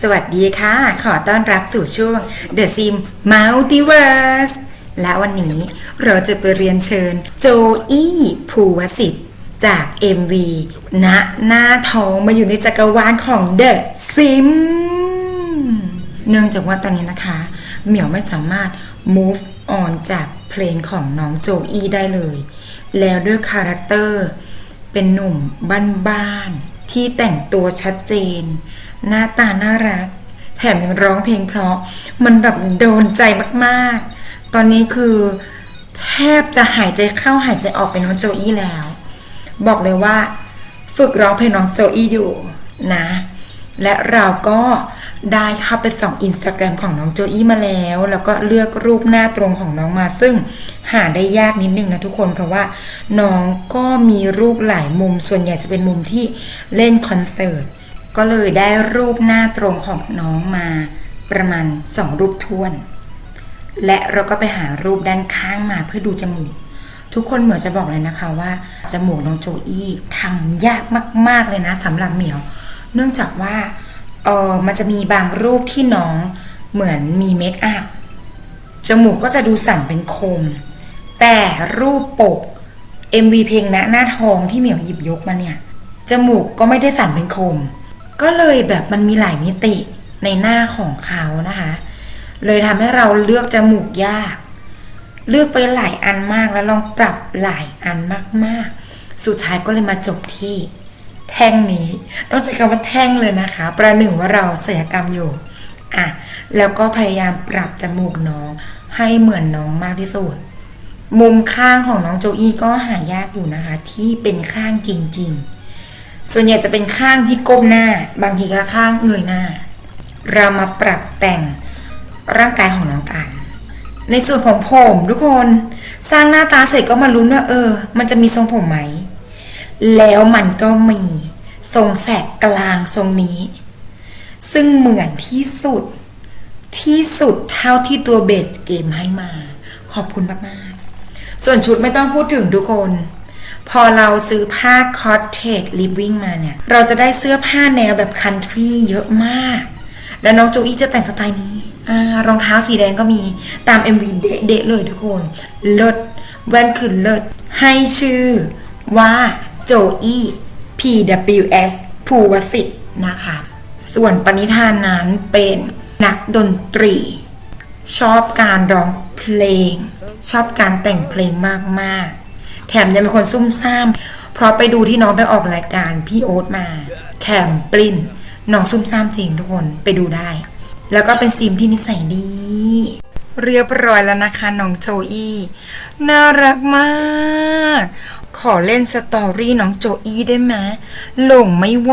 สวัสดีค่ะ ขอต้อนรับสู่ช่วง The Sim Multiverse และวันนี้เราจะไปเรียนเชิญโจอี้ภูวสิทธิ์จาก MV ณหน้าทองมาอยู่ในจักรวาลของ The Sim เนื่องจากว่าตอนนี้นะคะ เหมียวไม่สามารถ move on จากเพลงของน้องโจอี้ได้เลย แล้วด้วยคาแรคเตอร์ เป็นหนุ่มบ้านๆ ที่แต่งตัวชัดเจน หน้าตาน่ารัก แถมยังร้องเพลงเพราะมันแบบโดนใจมากๆ ตอนนี้คือ แทบจะหายใจเข้าหายใจออกเป็นน้องโจอี้แล้ว บอกเลยว่า ฝึกร้องเพลงน้องโจอี้อยู่นะ และเราก็ ได้เข้าไปส่องอินสตาแกรมของน้องโจอี้มาแล้ว แล้วก็เลือกรูปหน้าตรงของน้องมา ซึ่งหาได้ยากนิดนึงนะทุกคน เพราะว่าน้องก็มีรูปหลายมุม ส่วนใหญ่จะเป็นมุมที่เล่นคอนเสิร์ต ก็เลยได้รูปหน้าตรงของน้องมาประมาณสองรูปท้วน และเราก็ไปหารูปด้านข้างมาเพื่อดูจมูกทุกคนเหมือนจะบอกเลยนะคะว่าจมูกน้องโจอี้ทำยากมาก ๆเลยนะสำหรับเหมียว เนื่องจากว่า เออมันจะมีบางรูปที่น้องเหมือนมีเมคอัพจมูกก็จะดูสั่นเป็นคม แต่รูปปก MV เพลงณหน้าทองที่เหมียวหยิบยกมาเนี่ย จมูกก็ไม่ได้สั่นเป็นคม ก็เลยแบบมันมีหลายมิติในหน้าของเขานะคะ เลยทำให้เราเลือกจมูกยาก เลือกไปหลายอันมากแล้วลองปรับหลายอันมากๆ สุดท้ายก็เลยมาจบที่ แท่งนี้ ต้องใช้คำว่าแท่งเลยนะคะ ประหนึ่งว่าเราศัลยกรรมอยู่อะแล้วก็พยายามปรับจมูกน้อง ให้เหมือนน้องมากที่สุด มุมข้างของน้องโจอี้ก็หายากอยู่นะคะ ที่เป็นข้างจริง ๆ ส่วนใหญ่จะเป็นข้างที่ก้มหน้า บางทีก็ข้างเงยหน้า เรามาปรับแต่งร่างกายของน้องกัน ในส่วนของผมทุกคน สร้างหน้าตาเสร็จก็มาลุ้นว่าเออ มันจะมีทรงผมไหม แล้วมันก็มีทรงแสกกลางทรงนี้ ซึ่งเหมือนที่สุดที่สุดเท่าที่ตัวเบสเกมให้มา ขอบคุณมากๆ ส่วนชุดไม่ต้องพูดถึงทุกคน พอเราซื้อผ้า cottage living มาเนี่ย เราจะได้เสื้อผ้าแนวแบบ country เยอะมาก แล้วน้องโจอี้จะแต่งสไตล์นี้อรองเท้าสีแดงก็มีตาม MV เดะเลยทุกคน เลิศแว่นคือเลิศให้ชื่อว่า โจอี้ PWS ภูวสิทธิ์นะคะ ส่วนปณิธานนั้นเป็นนักดนตรี ชอบการร้องเพลง ชอบการแต่งเพลงมาก ๆ แถมยังเป็นคนซุ่มซ่าม เพราะไปดูที่น้องไปออกรายการพี่โอ๊ตมา แถมปลิ้นน้องซุ่มซ่ามจริงทุกคนไปดูได้ แล้วก็เป็นซิมที่นิสัยดี เรียบร้อยแล้วนะคะน้องโจอี้น่ารักมาก ขอเล่นสตอรี่น้องโจอี้ได้ไหมหลงไม่ไหว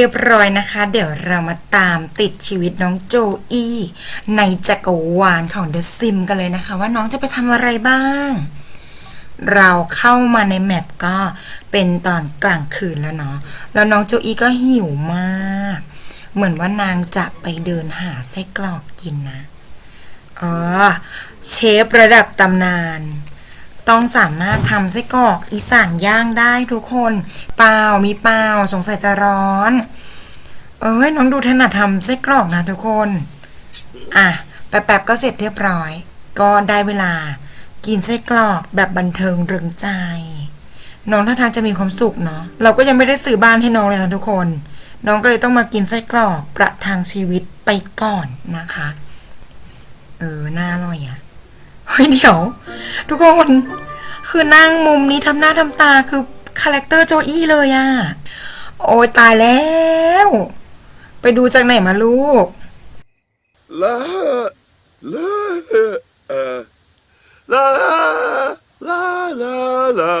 รียบร้อยนะคะ เดี๋ยวเรามาตามติดชีวิตน้องโจอี้ในจักรวาลของเดอะซิมกันเลยนะคะ ว่าน้องจะไปทำอะไรบ้าง เราเข้ามาในแมปก็เป็นตอนกลางคืนแล้วเนาะแล้วน้องโจอี้ก็หิวมาก เหมือนว่านางจะไปเดินหาไส้กรอกกินนะเออเชฟระดับตำนาน ต้องสามารถทำไส้กรอกอีสานย่างได้ทุกคน เปล่ามีเปล่าสงสัยจะร้อน เอ้ยน้องดูถนัดทำไส้กรอกนะทุกคน อะแป๊บๆก็เสร็จเรียบร้อย ก็ได้เวลา กินไส้กรอกแบบบันเทิงเริงใจ น้องท่าทางจะมีความสุขเนาะเราก็ยังไม่ได้ซื้อบ้านให้น้องเลยนะทุกคน น้องก็เลยต้องมากินไส้กรอกประทังชีวิตไปก่อนนะคะ เออน่าอร่อยอะเฮ้ยเดี๋ยว ทุกคน คือนั่งมุมนี้ทำหน้าทำตาคือคาแรคเตอร์โจอี้เลยอะโอ้ยตายแล้ว ไปดูจากไหนมาลูก La la uh, la la la la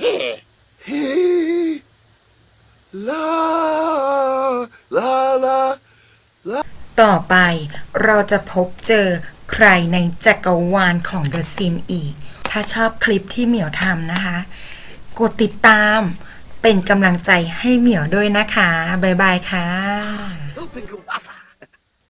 hey hey la ต่อไปเราจะพบเจอใครในจักรวาลของ The Sim อีก ถ้าชอบคลิปที่เหมียวทำนะคะ กดติดตามเป็นกำลังใจให้เหมียวด้วยนะคะ บ๊ายบายค่ะ